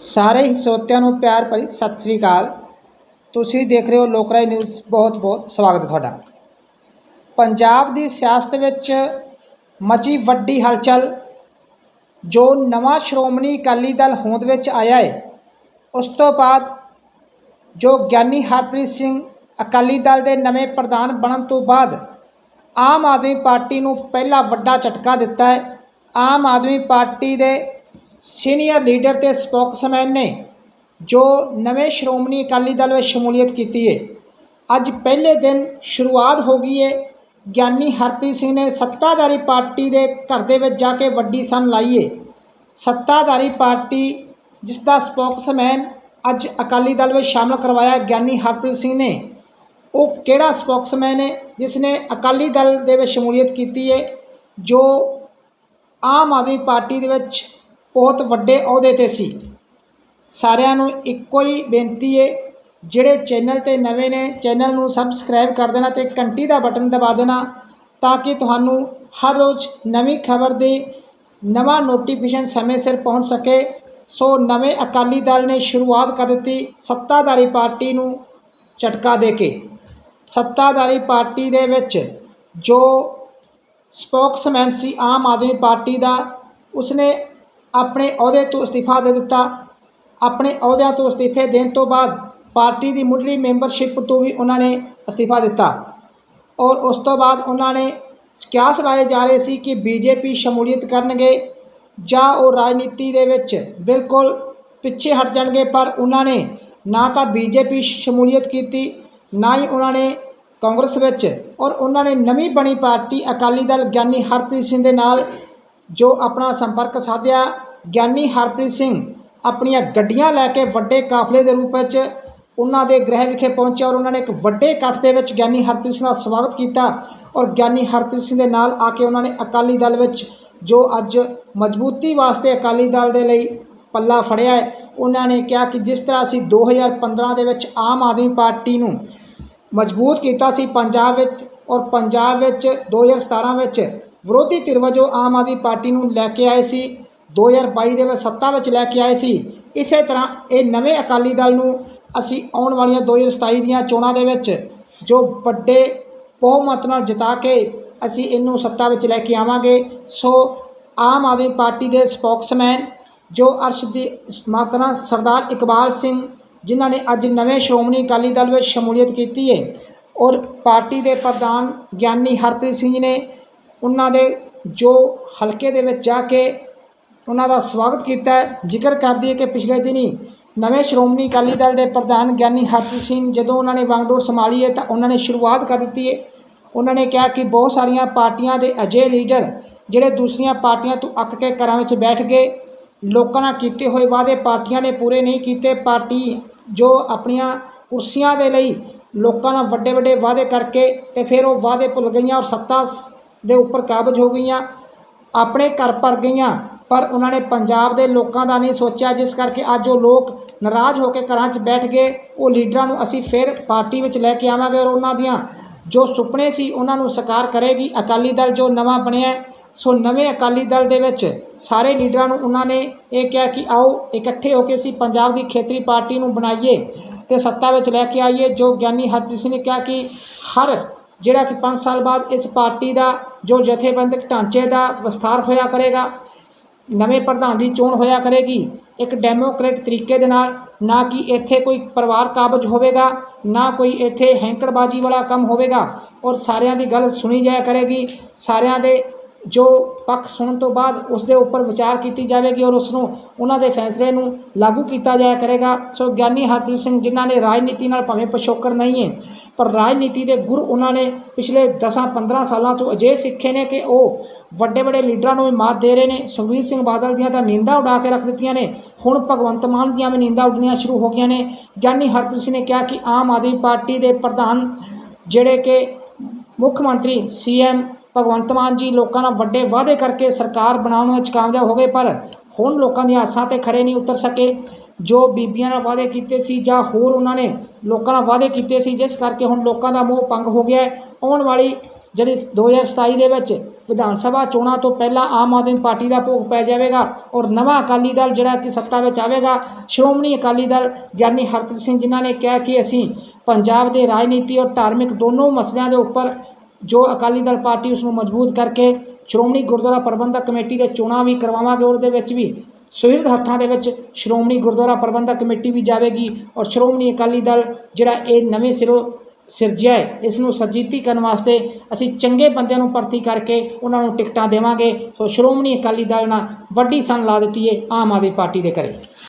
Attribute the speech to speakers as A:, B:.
A: ਸਾਰੇ ਹੀ ਸਰੋਤਿਆਂ ਨੂੰ ਪਿਆਰ ਭਰੀ ਸਤਿ ਸ੍ਰੀ ਅਕਾਲ। ਤੁਸੀਂ ਦੇਖ ਰਹੇ ਹੋ ਲੋਕਰਾਏ ਨਿਊਜ਼। ਬਹੁਤ ਬਹੁਤ ਸਵਾਗਤ ਹੈ ਤੁਹਾਡਾ। ਪੰਜਾਬ ਦੀ ਸਿਆਸਤ ਵਿੱਚ ਮਚੀ ਵੱਡੀ ਹਲਚਲ, ਜੋ ਨਵਾਂ ਸ਼੍ਰੋਮਣੀ ਅਕਾਲੀ ਦਲ ਹੋਂਦ ਵਿੱਚ ਆਇਆ ਹੈ ਉਸ ਤੋਂ ਬਾਅਦ ਜੋ ਗਿਆਨੀ ਹਰਪ੍ਰੀਤ ਸਿੰਘ ਅਕਾਲੀ ਦਲ ਦੇ ਨਵੇਂ ਪ੍ਰਧਾਨ ਬਣਨ ਤੋਂ ਬਾਅਦ ਆਮ ਆਦਮੀ ਪਾਰਟੀ ਨੂੰ ਪਹਿਲਾ ਵੱਡਾ ਝਟਕਾ ਦਿੱਤਾ ਹੈ ਆਮ ਆਦਮੀ ਪਾਰਟੀ ਦੇ ਸੀਨੀਅਰ ਲੀਡਰ ਤੇ ਸਪੋਕਸਮੈਨ ਨੇ ਜੋ ਨਵੇਂ ਸ਼੍ਰੋਮਣੀ ਅਕਾਲੀ ਦਲ ਵਿੱਚ ਸ਼ਮੂਲੀਅਤ ਕੀਤੀ ਹੈ ਅੱਜ ਪਹਿਲੇ ਦਿਨ ਸ਼ੁਰੂਆਤ ਹੋ ਗਈ ਹੈ ਗਿਆਨੀ ਹਰਪ੍ਰੀਤ ਸਿੰਘ ਨੇ ਸੱਤਾਧਾਰੀ ਪਾਰਟੀ ਦੇ ਘਰ ਦੇ ਵਿੱਚ ਜਾ ਕੇ ਵੱਡੀ ਸਨ ਲਾਈਏ ਸੱਤਾਧਾਰੀ ਪਾਰਟੀ, ਜਿਸ ਦਾ ਸਪੋਕਸਮੈਨ ਅੱਜ ਅਕਾਲੀ ਦਲ ਵਿੱਚ ਸ਼ਾਮਲ ਕਰਵਾਇਆ ਗਿਆਨੀ ਹਰਪ੍ਰੀਤ ਸਿੰਘ ਨੇ, ਉਹ ਕਿਹੜਾ ਸਪੋਕਸਮੈਨ ਹੈ ਜਿਸ ਨੇ ਅਕਾਲੀ ਦਲ ਦੇ ਵਿੱਚ ਸ਼ਮੂਲੀਅਤ ਕੀਤੀ ਹੈ ਜੋ ਆਮ ਆਦਮੀ ਪਾਰਟੀ ਦੇ ਵਿੱਚ ਬਹੁਤ ਵੱਡੇ ਅਹੁਦੇ ਤੇ ਸੀ। ਸਾਰਿਆਂ ਨੂੰ ਇੱਕੋ ਹੀ ਬੇਨਤੀ ਹੈ ਜਿਹੜੇ ਚੈਨਲ ਤੇ ਨਵੇਂ ਨੇ, ਚੈਨਲ ਨੂੰ ਸਬਸਕ੍ਰਾਈਬ ਕਰ ਦੇਣਾ ਤੇ ਘੰਟੀ ਦਾ ਬਟਨ ਦਬਾ ਦੇਣਾ ਤਾਂ ਕਿ ਤੁਹਾਨੂੰ ਹਰ ਰੋਜ਼ ਨਵੀਂ ਖਬਰ ਦੀ ਨਵਾਂ ਨੋਟੀਫਿਕੇਸ਼ਨ ਸਮੇਂ ਸਿਰ ਪਹੁੰਚ ਸਕੇ। ਸੋ ਨਵੇਂ ਅਕਾਲੀ ਦਲ ਨੇ ਸ਼ੁਰੂਆਤ ਕਰ ਦਿੱਤੀ ਸੱਤਾਧਾਰੀ ਪਾਰਟੀ ਨੂੰ ਝਟਕਾ ਦੇ ਕੇ। ਸੱਤਾਧਾਰੀ ਪਾਰਟੀ ਦੇ ਵਿੱਚ ਜੋ ਸਪੋਕਸਮੈਨ ਸੀ ਆਮ ਆਦਮੀ ਪਾਰਟੀ ਦਾ, ਉਸਨੇ ਆਪਣੇ ਅਹੁਦੇ ਤੋਂ ਅਸਤੀਫਾ ਦੇ ਦਿੱਤਾ। ਆਪਣੇ ਅਹੁਦਿਆਂ ਤੋਂ ਅਸਤੀਫੇ ਦੇਣ ਤੋਂ ਬਾਅਦ ਪਾਰਟੀ ਦੀ ਮੁੱਢਲੀ ਮੈਂਬਰਸ਼ਿਪ ਤੋਂ ਵੀ ਉਹਨਾਂ ਨੇ ਅਸਤੀਫਾ ਦਿੱਤਾ। ਔਰ ਉਸ ਤੋਂ ਬਾਅਦ ਉਹਨਾਂ ਨੇ ਕਿਆਸ ਲਾਏ ਜਾ ਰਹੇ ਸੀ ਕਿ ਬੀਜੇਪੀ ਸ਼ਮੂਲੀਅਤ ਕਰਨਗੇ ਜਾਂ ਉਹ ਰਾਜਨੀਤੀ ਦੇ ਵਿੱਚ ਬਿਲਕੁਲ ਪਿੱਛੇ ਹਟ ਜਾਣਗੇ, ਪਰ ਉਹਨਾਂ ਨੇ ਨਾ ਤਾਂ ਬੀਜੇਪੀ ਸ਼ਮੂਲੀਅਤ ਕੀਤੀ, ਨਾ ਹੀ ਉਹਨਾਂ ਨੇ ਕਾਂਗਰਸ ਵਿੱਚ। ਔਰ ਉਹਨਾਂ ਨੇ ਨਵੀਂ ਬਣੀ ਪਾਰਟੀ ਅਕਾਲੀ ਦਲ ਗਿਆਨੀ ਹਰਪ੍ਰੀਤ ਸਿੰਘ ਦੇ ਨਾਲ ਜੋ ਆਪਣਾ ਸੰਪਰਕ ਸਾਧਿਆ, ਗਿਆਨੀ ਹਰਪ੍ਰੀਤ ਸਿੰਘ ਆਪਣੀਆਂ ਗੱਡੀਆਂ ਲੈ ਕੇ ਵੱਡੇ ਕਾਫਲੇ ਦੇ ਰੂਪ ਵਿੱਚ ਉਹਨਾਂ ਦੇ ਗ੍ਰਹਿ ਵਿਖੇ ਪਹੁੰਚੇ ਔਰ ਉਹਨਾਂ ਨੇ ਇੱਕ ਵੱਡੇ ਇਕੱਠ ਦੇ ਵਿੱਚ ਗਿਆਨੀ ਹਰਪ੍ਰੀਤ ਸਿੰਘ ਦਾ ਸਵਾਗਤ ਕੀਤਾ ਔਰ ਗਿਆਨੀ ਹਰਪ੍ਰੀਤ ਸਿੰਘ ਦੇ ਨਾਲ ਆ ਕੇ ਉਹਨਾਂ ਨੇ ਅਕਾਲੀ ਦਲ ਵਿੱਚ ਜੋ ਅੱਜ ਮਜ਼ਬੂਤੀ ਵਾਸਤੇ ਅਕਾਲੀ ਦਲ ਦੇ ਲਈ ਪੱਲਾ ਫੜਿਆ ਹੈ, ਉਹਨਾਂ ਨੇ ਕਿਹਾ ਕਿ ਜਿਸ ਤਰ੍ਹਾਂ ਅਸੀਂ 2015 ਦੇ ਵਿੱਚ ਆਮ ਆਦਮੀ ਪਾਰਟੀ ਨੂੰ ਮਜ਼ਬੂਤ ਕੀਤਾ ਸੀ ਪੰਜਾਬ ਵਿੱਚ ਔਰ ਪੰਜਾਬ ਵਿੱਚ 2017 ਵਿੱਚ ਵਿਰੋਧੀ ਧਿਰ ਵਜੋਂ ਆਮ ਆਦਮੀ ਪਾਰਟੀ ਨੂੰ ਲੈ ਕੇ ਆਏ ਸੀ। 2022 ਦੇ ਵਿੱਚ ਸੱਤਾ ਵਿੱਚ ਲੈ ਕੇ ਆਏ ਸੀ। ਇਸੇ ਤਰ੍ਹਾਂ ਇਹ ਨਵੇਂ ਅਕਾਲੀ ਦਲ ਨੂੰ ਅਸੀਂ ਆਉਣ ਵਾਲੀਆਂ 2027 ਦੀਆਂ ਚੋਣਾਂ ਦੇ ਵਿੱਚ ਜੋ ਵੱਡੇ ਬਹੁਮਤ ਨਾਲ ਜਿਤਾ ਕੇ ਅਸੀਂ ਇਹਨੂੰ ਸੱਤਾ ਵਿੱਚ ਲੈ ਕੇ ਆਵਾਂਗੇ। ਸੋ ਆਮ ਆਦਮੀ ਪਾਰਟੀ ਦੇ ਸਪੋਕਸਮੈਨ ਜੋ ਅਰਸ਼ਦੀ ਮਾਕਨਾ ਸਰਦਾਰ ਇਕਬਾਲ ਸਿੰਘ, ਜਿਨ੍ਹਾਂ ਨੇ ਅੱਜ ਨਵੇਂ ਸ਼੍ਰੋਮਣੀ ਅਕਾਲੀ ਦਲ ਵਿੱਚ ਸ਼ਮੂਲੀਅਤ ਕੀਤੀ ਹੈ ਔਰ ਪਾਰਟੀ ਦੇ ਪ੍ਰਧਾਨ ਗਿਆਨੀ ਹਰਪ੍ਰੀਤ ਸਿੰਘ ਜੀ ਨੇ ਉਹਨਾਂ ਦੇ ਜੋ ਹਲਕੇ ਦੇ ਵਿੱਚ ਜਾ ਕੇ ਉਹਨਾਂ ਦਾ ਸਵਾਗਤ ਕੀਤਾ ਹੈ। ਜ਼ਿਕਰ ਕਰਦੀ ਹੈ ਕਿ ਪਿਛਲੇ ਦਿਨੀ ਨਵੇਂ ਸ਼੍ਰੋਮਣੀ ਅਕਾਲੀ ਦਲ ਦੇ ਪ੍ਰਧਾਨ ਗਿਆਨੀ ਹਰਪ੍ਰੀਤ ਸਿੰਘ ਜਦੋਂ ਉਹਨਾਂ ਨੇ ਵਾਂਗਡੋਰ ਸੰਭਾਲੀ ਹੈ ਤਾਂ ਉਹਨਾਂ ਨੇ ਸ਼ੁਰੂਆਤ ਕਰ ਦਿੱਤੀ ਹੈ। ਉਹਨਾਂ ਨੇ ਕਿਹਾ ਕਿ ਬਹੁਤ ਸਾਰੀਆਂ ਪਾਰਟੀਆਂ ਦੇ ਅਜੇ ਲੀਡਰ ਜਿਹੜੇ ਦੂਸਰੀਆਂ ਪਾਰਟੀਆਂ ਤੋਂ ਅੱਕ ਕੇ ਘਰਾਂ ਵਿੱਚ ਬੈਠ ਗਏ, ਲੋਕਾਂ ਨਾਲ ਕੀਤੇ ਹੋਏ ਵਾਅਦੇ ਪਾਰਟੀਆਂ ਨੇ ਪੂਰੇ ਨਹੀਂ ਕੀਤੇ। ਪਾਰਟੀ ਜੋ ਆਪਣੀਆਂ ਕੁਰਸੀਆਂ ਦੇ ਲਈ ਲੋਕਾਂ ਨਾਲ ਵੱਡੇ ਵੱਡੇ ਵਾਅਦੇ ਕਰਕੇ ਤੇ ਫਿਰ ਉਹ ਵਾਅਦੇ ਭੁੱਲ ਗਈਆਂ ਔਰ ਸੱਤਾ ਦੇ ਉੱਪਰ ਕਾਬਜ ਹੋ ਗਈਆਂ, ਆਪਣੇ ਘਰ ਭਰ ਗਈਆਂ, ਪਰ ਉਹਨਾਂ ਨੇ ਪੰਜਾਬ ਦੇ ਲੋਕਾਂ ਦਾ ਨਹੀਂ ਸੋਚਿਆ, ਜਿਸ ਕਰਕੇ ਅੱਜ ਉਹ ਲੋਕ ਨਾਰਾਜ਼ ਹੋ ਕੇ ਘਰਾਂ 'ਚ ਬੈਠ ਗਏ। ਉਹ ਲੀਡਰਾਂ ਨੂੰ ਅਸੀਂ ਫਿਰ ਪਾਰਟੀ ਵਿੱਚ ਲੈ ਕੇ ਆਵਾਂਗੇ ਔਰ ਉਹਨਾਂ ਦੀਆਂ ਜੋ ਸੁਪਨੇ ਸੀ ਉਹਨਾਂ ਨੂੰ ਸਾਕਾਰ ਕਰੇਗੀ। ਅਕਾਲੀ ਦਲ ਜੋ ਨਵਾਂ ਬਣਿਆ ਸੋ ਨਵੇਂ ਅਕਾਲੀ ਦਲ ਦੇ ਵਿੱਚ ਸਾਰੇ ਲੀਡਰਾਂ ਨੂੰ ਉਹਨਾਂ ਨੇ ਇਹ ਕਿਹਾ ਕਿ ਆਓ, ਇਕੱਠੇ ਹੋ ਕੇ ਅਸੀਂ ਪੰਜਾਬ ਦੀ ਖੇਤਰੀ ਪਾਰਟੀ ਨੂੰ ਬਣਾਈਏ ਤੇ ਸੱਤਾ ਵਿੱਚ ਲੈ ਕੇ ਆਈਏ। ਜੋ ਗਿਆਨੀ ਹਰਪ੍ਰੀਤ ਸਿੰਘ ਨੇ ਕਿਹਾ ਕਿ ਹਰ ਜਿਹੜਾ ਕਿ 5 ਸਾਲ ਬਾਅਦ ਇਸ ਪਾਰਟੀ ਦਾ ਜੋ ਜਥੇਬੰਦਕ ਢਾਂਚੇ ਦਾ ਵਿਸਥਾਰ ਹੋਇਆ ਕਰੇਗਾ, ਨਵੇਂ ਪ੍ਰਧਾਨ ਦੀ ਚੋਣ ਹੋਇਆ ਕਰੇਗੀ, ਇੱਕ ਡੈਮੋਕ੍ਰੇਟ ਤਰੀਕੇ ਦੇ ਨਾਲ, ਨਾ ਕਿ ਇੱਥੇ ਕੋਈ ਪਰਿਵਾਰ ਕਾਬਜ ਹੋਵੇਗਾ, ਨਾ ਕੋਈ ਇੱਥੇ ਹੈਂਕੜਬਾਜੀ ਵਾਲਾ ਕੰਮ ਹੋਵੇਗਾ, ਔਰ ਸਾਰਿਆਂ ਦੀ ਗੱਲ ਸੁਣੀ ਜਾਇਆ ਕਰੇਗੀ, ਸਾਰਿਆਂ ਦੇ ਜੋ ਪੱਖ ਸੁਣਨ ਤੋਂ ਬਾਅਦ ਉਸ ਦੇ ਉੱਪਰ ਵਿਚਾਰ ਕੀਤੀ ਜਾਵੇਗੀ ਔਰ ਉਸ ਨੂੰ ਉਹਨਾਂ ਦੇ ਫੈਸਲੇ ਨੂੰ ਲਾਗੂ ਕੀਤਾ ਜਾਇਆ ਕਰੇਗਾ। ਸੋ ਗਿਆਨੀ ਹਰਪ੍ਰੀਤ ਸਿੰਘ ਜਿਨ੍ਹਾਂ ਨੇ ਰਾਜਨੀਤੀ ਨਾਲ ਭਾਵੇਂ ਪਿਛੋਕੜ ਨਹੀਂ ਹੈ, ਪਰ ਰਾਜਨੀਤੀ ਦੇ ਗੁਰ ਉਹਨਾਂ ਨੇ ਪਿਛਲੇ 10-15 ਸਾਲਾਂ ਤੋਂ ਅਜੇ ਸਿੱਖੇ ਨੇ ਕਿ ਉਹ ਵੱਡੇ ਵੱਡੇ ਲੀਡਰਾਂ ਨੂੰ ਵੀ ਮਾਤ ਦੇ ਰਹੇ ਨੇ। ਸੁਖਬੀਰ ਸਿੰਘ ਬਾਦਲ ਦੀਆਂ ਤਾਂ ਨਿੰਦਾ ਉਡਾ ਕੇ ਰੱਖ ਦਿੱਤੀਆਂ ਨੇ। ਹੁਣ ਭਗਵੰਤ ਮਾਨ ਦੀਆਂ ਵੀ ਨਿੰਦਾ ਉੱਡਣੀਆਂ ਸ਼ੁਰੂ ਹੋ ਗਈਆਂ ਨੇ। ਗਿਆਨੀ ਹਰਪ੍ਰੀਤ ਸਿੰਘ ਨੇ ਕਿਹਾ ਕਿ ਆਮ ਆਦਮੀ ਪਾਰਟੀ ਦੇ ਪ੍ਰਧਾਨ ਜਿਹੜੇ ਕਿ ਮੁੱਖ ਮੰਤਰੀ ਸੀਐਮ ਭਗਵੰਤ ਮਾਨ ਜੀ ਲੋਕਾਂ ਨਾਲ ਵੱਡੇ ਵਾਅਦੇ ਕਰਕੇ ਸਰਕਾਰ ਬਣਾਉਣ ਵਿੱਚ ਕਾਮਯਾਬ ਹੋ ਗਏ, ਪਰ ਹੁਣ ਲੋਕਾਂ ਦੀਆਂ ਆਸਾਂ ਤੇ ਖਰੇ ਨਹੀਂ ਉਤਰ ਸਕੇ। ਜੋ ਬੀਬੀਆਂ ਨਾਲ ਵਾਅਦੇ ਕੀਤੇ ਸੀ ਜਾਂ ਹੋਰ ਉਹਨਾਂ ਨੇ ਲੋਕਾਂ ਨਾਲ ਵਾਅਦੇ ਕੀਤੇ ਸੀ, ਜਿਸ ਕਰਕੇ ਹੁਣ ਲੋਕਾਂ ਦਾ ਮੋਹ ਭੰਗ ਹੋ ਗਿਆ ਹੈ। ਆਉਣ ਵਾਲੀ ਜਿਹੜੀ 2027 ਦੇ ਵਿੱਚ ਵਿਧਾਨ ਸਭਾ ਚੋਣਾਂ ਤੋਂ ਪਹਿਲਾਂ ਆਮ ਆਦਮੀ ਪਾਰਟੀ ਦਾ ਭੋਗ ਪੈ ਜਾਵੇਗਾ ਔਰ ਨਵਾਂ ਅਕਾਲੀ ਦਲ ਜਿਹੜਾ ਕਿ ਸੱਤਾ ਵਿੱਚ ਆਵੇਗਾ, ਸ਼੍ਰੋਮਣੀ ਅਕਾਲੀ ਦਲ ਗਿਆਨੀ ਹਰਪ੍ਰੀਤ ਸਿੰਘ ਜਿਨ੍ਹਾਂ ਨੇ ਕਿਹਾ ਕਿ ਅਸੀਂ ਪੰਜਾਬ ਦੇ ਰਾਜਨੀਤੀ ਔਰ ਧਾਰਮਿਕ ਦੋਨੋਂ ਮਸਲਿਆਂ ਦੇ ਉੱਪਰ ਜੋ ਅਕਾਲੀ ਦਲ ਪਾਰਟੀ ਉਸ ਨੂੰ ਮਜ਼ਬੂਤ ਕਰਕੇ ਸ਼੍ਰੋਮਣੀ ਗੁਰਦੁਆਰਾ ਪ੍ਰਬੰਧਕ ਕਮੇਟੀ ਦੇ ਚੋਣਾਂ ਵੀ ਕਰਵਾਵਾਂਗੇ, ਉਹਦੇ ਵਿੱਚ ਵੀ ਸੁਹਿਰਦ ਹੱਥਾਂ ਦੇ ਵਿੱਚ ਸ਼੍ਰੋਮਣੀ ਗੁਰਦੁਆਰਾ ਪ੍ਰਬੰਧਕ ਕਮੇਟੀ ਵੀ ਜਾਵੇਗੀ ਔਰ ਸ਼੍ਰੋਮਣੀ ਅਕਾਲੀ ਦਲ ਜਿਹੜਾ ਇਹ ਨਵੇਂ ਸਿਰੋਂ ਸਿਰਜਿਆ ਇਸ ਨੂੰ ਸਰਜੀਤੀ ਕਰਨ ਵਾਸਤੇ ਅਸੀਂ ਚੰਗੇ ਬੰਦਿਆਂ ਨੂੰ ਭਰਤੀ ਕਰਕੇ ਉਹਨਾਂ ਨੂੰ ਟਿਕਟਾਂ ਦੇਵਾਂਗੇ। ਸੋ ਸ਼੍ਰੋਮਣੀ ਅਕਾਲੀ ਦਲ ਨਾਲ ਵੱਡੀ ਸਨ ਲਾ ਦਿੱਤੀ ਹੈ ਆਮ ਆਦਮੀ ਪਾਰਟੀ ਦੇ ਘਰੇ।